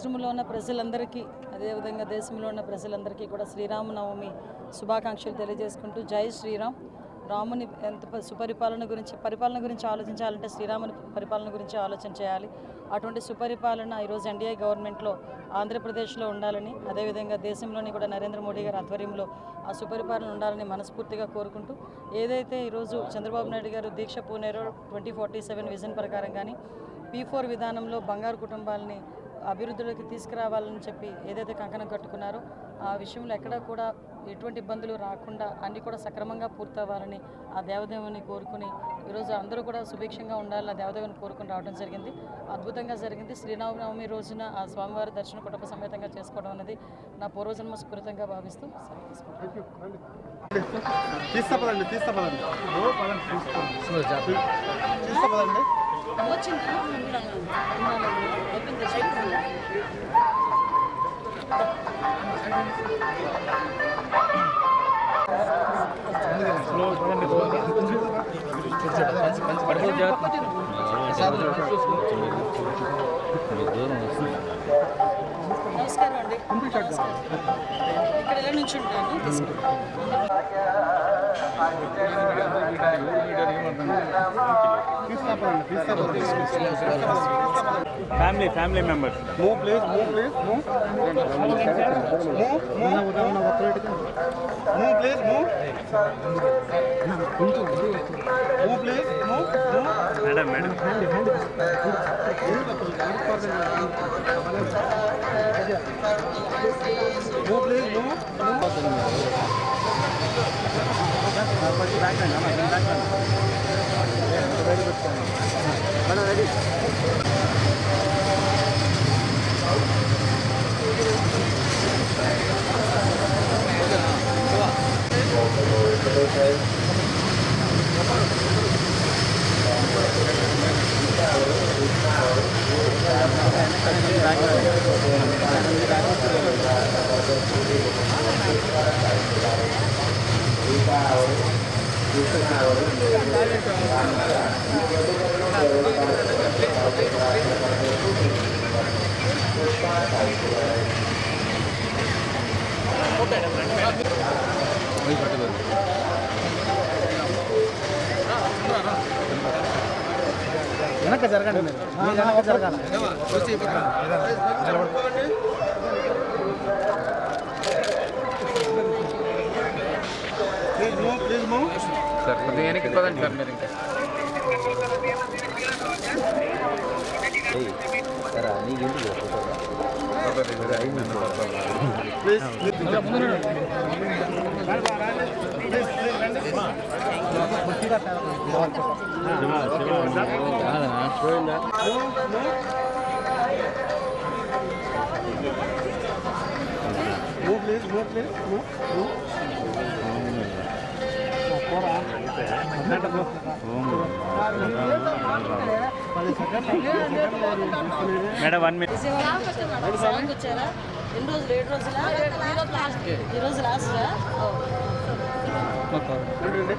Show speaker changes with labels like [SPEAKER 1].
[SPEAKER 1] రాష్ట్రంలో ఉన్న ప్రజలందరికీ అదేవిధంగా దేశంలో ఉన్న ప్రజలందరికీ కూడా శ్రీరామనవమి శుభాకాంక్షలు తెలియజేసుకుంటూ జై శ్రీరామ్. రాముని ఎంత సుపరిపాలన గురించి పరిపాలన గురించి ఆలోచించాలంటే శ్రీరాముని పరిపాలన గురించి ఆలోచన చేయాలి. అటువంటి సుపరిపాలన ఈరోజు ఎన్డీఏ గవర్నమెంట్లో ఆంధ్రప్రదేశ్లో ఉండాలని అదేవిధంగా దేశంలోని కూడా నరేంద్ర మోడీ గారి ఆధ్వర్యంలో ఆ సుపరిపాలన ఉండాలని మనస్ఫూర్తిగా కోరుకుంటూ ఏదైతే ఈరోజు చంద్రబాబు నాయుడు గారు దీక్ష పూనేరో ట్వంటీ ఫార్టీ సెవెన్ విజన్ ప్రకారం కానీ పీ ఫోర్ విధానంలో బంగారు కుటుంబాలని అభివృద్ధిలోకి తీసుకురావాలని చెప్పి ఏదైతే కంకణం కట్టుకున్నారో ఆ విషయంలో ఎక్కడా కూడా ఎటువంటి ఇబ్బందులు రాకుండా అన్నీ కూడా సక్రమంగా పూర్తవ్వాలని ఆ దేవదేవుని కోరుకుని ఈరోజు అందరూ కూడా సుభిక్షంగా ఉండాలని ఆ దేవదేవుని కోరుకుని రావడం జరిగింది. అద్భుతంగా జరిగింది. శ్రీరామనవమి రోజున ఆ స్వామివారి దర్శనం కుటుంబ సమేతంగా చేసుకోవడం అనేది నా పూర్వజన్మ స్ఫూర్తంగా భావిస్తూ తీసుకుంటాను.
[SPEAKER 2] తీస్తా పదండి తీస్తా పదండి తీస్తా
[SPEAKER 1] నమస్కారం అండి. ఇక్కడ ఎలా నుంచి ఉంటాను
[SPEAKER 2] తీస్తా పదండి తీస్తా పదండి
[SPEAKER 3] family
[SPEAKER 2] family members move please move please move move move move please move move please
[SPEAKER 3] move move
[SPEAKER 2] madam madam Okay. వెనక జరగండి మీరు మీరు వెనక జరగాలి
[SPEAKER 4] Sir కొద్దిగా వెనక్కి పదండి సార్ మీరు ఇంకా
[SPEAKER 2] please move please move please move
[SPEAKER 3] madam one minute
[SPEAKER 1] song వచ్చారా? ఎన్ని రోజులు ఏడు రోజులా? ఈ రోజు లాస్ట్ ఈ రోజు లాస్టా
[SPEAKER 2] రండి, రండి.